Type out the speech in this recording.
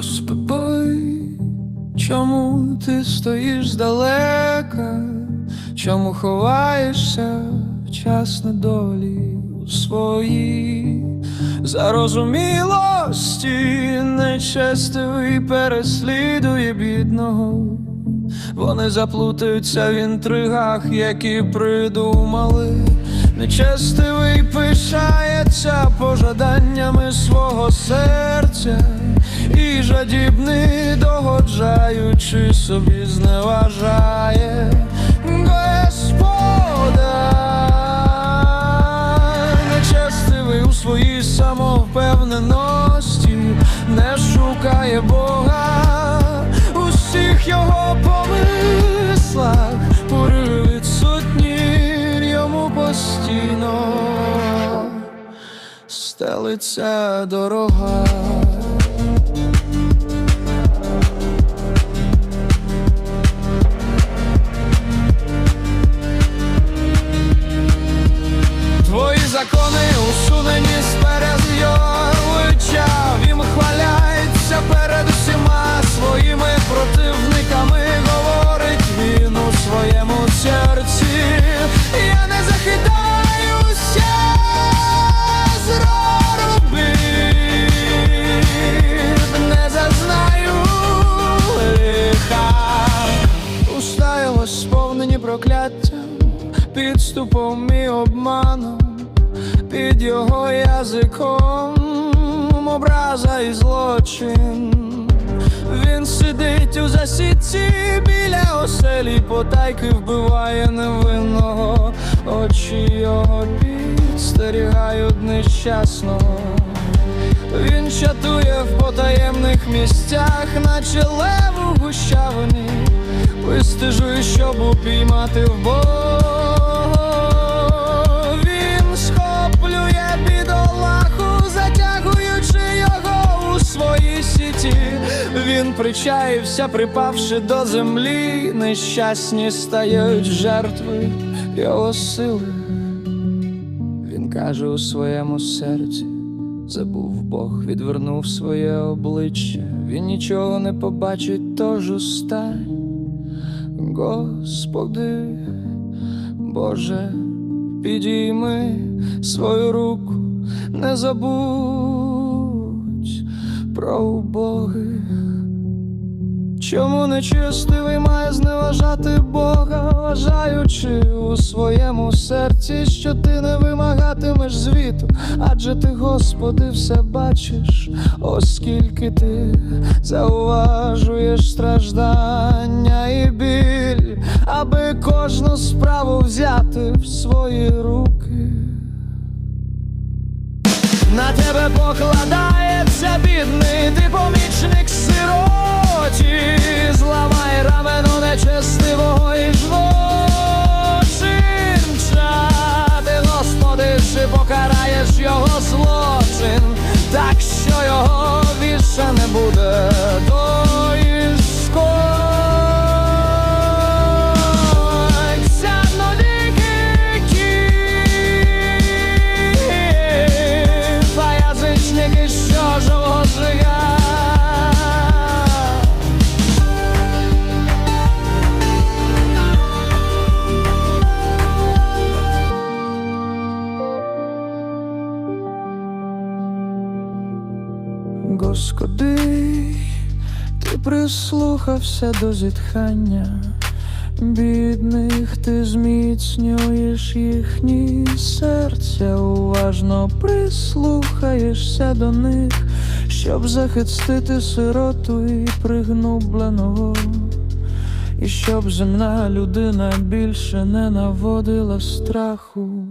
Господи, чому ти стоїш здалека? Чому ховаєшся в час недолі у своїй зарозумілості нечестивий переслідує бідного, вони заплутаються в інтригах, які придумали. Нечестивий пишається пожаданнями свого серця, і жадібний, догоджаючи собі, зневажає Господа. Нечестивий у своїй самовпевненості не шукає Бога у всіх його помислах, пориви відсутні йому постійно стелиться дорога. Закони усунені з перед його Він хваляється перед усіма своїми противниками Говорить він у своєму серці. Я не захитаюся зроби Не зазнаю лиха. Уста сповнені прокляттям підступом і обманом, під його язиком образа і злочин. Він сидить у засідці біля оселі, потайки вбиває невинного, очі його підстерігають нещасного. Він чатує в потаємних місцях, наче лев у гущавині, вистежує, щоб упіймати в Він Причаївся, припавши до землі, нещасні стають жертви його сили. Він каже у своєму серці. Забув Бог, відвернув своє обличчя, він нічого не побачить, тож устань. Господи, Боже, підійми свою руку, не забудь про убогих. Чому нечистивий має зневажати Бога, вважаючи у своєму серці, що ти не вимагатимеш звіту, адже ти, Господи, все бачиш, оскільки ти зауважуєш страждання і біль, аби кожну справу взяти в свої руки. На тебе покладається бідний, ти помічник сироті, зламай рамену нечестивого і злочинця. Ти, Господи, чи покараєш його злочин, так що його більше не буде а язичники, що живого зжига. Господи, ти прислухався до зітхання бідних, ти зміцнюєш їхні серця, уважно прислухаєшся до них, щоб захистити сироту і пригнубленого, і щоб земна людина більше не наводила страху.